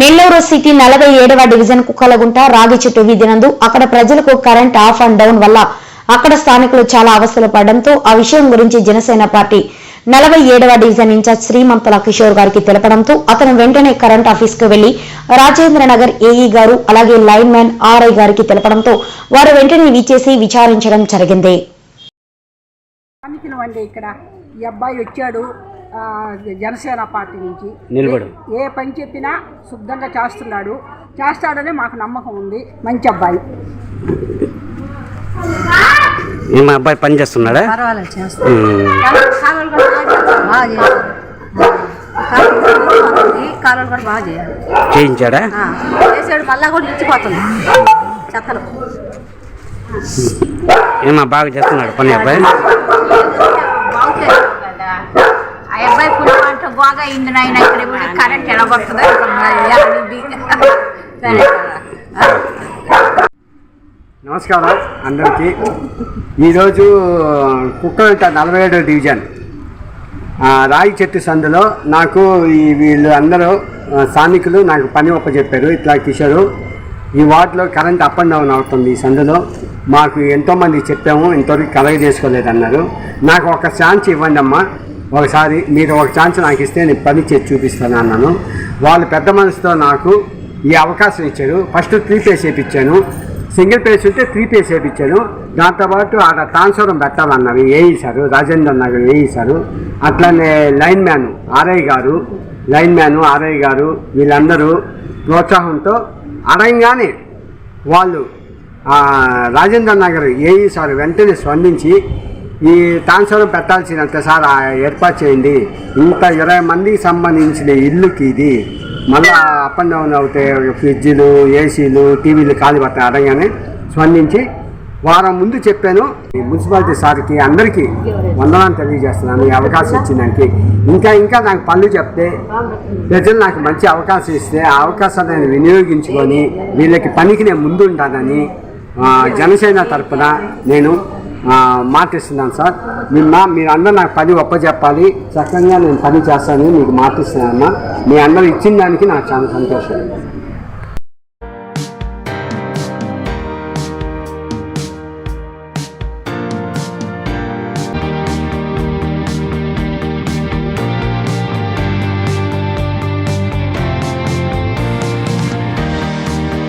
Nellore city నలభై ఏడవ division Kukkalagunta రాగి చెట్టు వీధి నందు అక్కడ ప్రజలకు కరెంట్ ఆఫ్ అండ్ డౌన్ వల్ల అక్కడ స్థానికులు చాలా అవస్థలు పడడంతో ఆ విషయం గురించి జనసేన పార్టీ నలభై ఏడవ డివిజన్ ఇన్ఛార్జ్ శ్రీమంతల కిషోర్ గారికి తెలపడంతో అతను వెంటనే కరెంట్ ఆఫీస్కు వెళ్ళి రాజేంద్ర నగర్ ఏఈ గారు అలాగే లైన్ మ్యాన్ ఆర్ఐ గారికి తెలపడంతో వారు వెంటనే విచేసి విచారించడం జరిగింది. ఇక్కడ ఈ అబ్బాయి వచ్చాడు. జనసేన పార్టీ నుంచి. నిలబడు. ఏ పని చెప్పినా శుద్ధంగా చేస్తున్నాడు. చేస్తాడనే మాకు నమ్మకం ఉంది. మంచి అబ్బాయి. ఈ మా అబ్బాయి పని చేస్తున్నాడా? పర్వాలేదు చేస్తాడు. ఉమ్. కాలువలు కూడా బాగా చేయాలి. కాలువలు కూడా బాగా చేయాలి. చేయించాడా? చేసాడు మళ్ళా కూడా ఇచ్చిపోతుంది చెత్తలు. ఏమా బాగా చేస్తున్నాడు పని అబ్బాయి? ఆ అబ్బాయి పుణ్యం అంటే బాగా అయింది నాయన ఇక్కడ ఇప్పుడు కరెంట్ ఎలా పడుతుందో నమస్కారం అందరికీ. ఈరోజు కుక్కలట నలభై ఏడో డివిజన్ రాయి చెట్టు సందులో నాకు ఈ వీళ్ళు అందరూ స్థానికులు నాకు పని ఒప్పచెప్పారు ఇట్లా కిషోరు. ఈ వార్డులో కరెంట్ అప్ అండ్ డౌన్ అవుతుంది ఈ సందులో. మాకు ఎంతోమంది చెప్పాము ఇంతవరకు కలగ చేసుకోలేదు అన్నారు నాకు ఒక ఛాన్స్ ఇవ్వండి అమ్మా ఒకసారి మీరు ఒక ఛాన్స్ నాకు ఇస్తే నేను పని చేసి చూపిస్తాను అన్నాను. వాళ్ళు పెద్ద మనసుతో నాకు ఈ అవకాశం ఇచ్చారు. ఫస్ట్ త్రీ పేస్ వేయించాను సింగిల్ పేస్ ఉంటే త్రీ పేస్ వేయించాను దాంతోపాటు ఆడ ట్రాన్స్ఫరం పెట్టాలన్నారు. వేయించారు రాజేంద్ర నగర్ వేయించారు అట్లనే లైన్ మ్యాన్ ఆర్ఐ గారు లైన్ మ్యాన్ ఆర్ఐ గారు వీళ్ళందరూ ప్రోత్సాహంతో అడగంగానే వాళ్ళు రాజేంద్ర నగర్ ఏఈ సార్ వెంటనే స్పందించి ఈ ట్రాన్స్ఫర్ పెట్టాల్సినంత సార్ ఆ ఏర్పాటు చేయండి. ఇంత ఇరవై మందికి సంబంధించిన ఇల్లుకి ఇది. మళ్ళా అప్ అండ్ డౌన్ అవుతాయి ఫ్రిడ్జ్లు ఏసీలు టీవీలు ఖాళీ పడతాయి. అడగానే స్పందించి వారం ముందు చెప్పాను. ఈ మున్సిపాలిటీ సార్కి అందరికీ వందనాలు తెలియజేస్తున్నాను. ఈ అవకాశం ఇచ్చినానికి ఇంకా ఇంకా నాకు పనులు చెప్తే ప్రజలు నాకు మంచి అవకాశం ఇస్తే ఆ అవకాశాన్ని నేను వినియోగించుకొని వీళ్ళకి పనికి నేను ముందు ఉంటానని జనసేన తరపున నేను ఆ, మాటిస్తున్నాను సార్. నిన్న మీరు అందరూ నాకు పని ఒప్పచెప్పాలి చక్కగా నేను పని చేస్తానని మీకు మాటిస్తున్నానమ్మా మీ అందరూ ఇచ్చిన దానికి నాకు చాలా సంతోషం.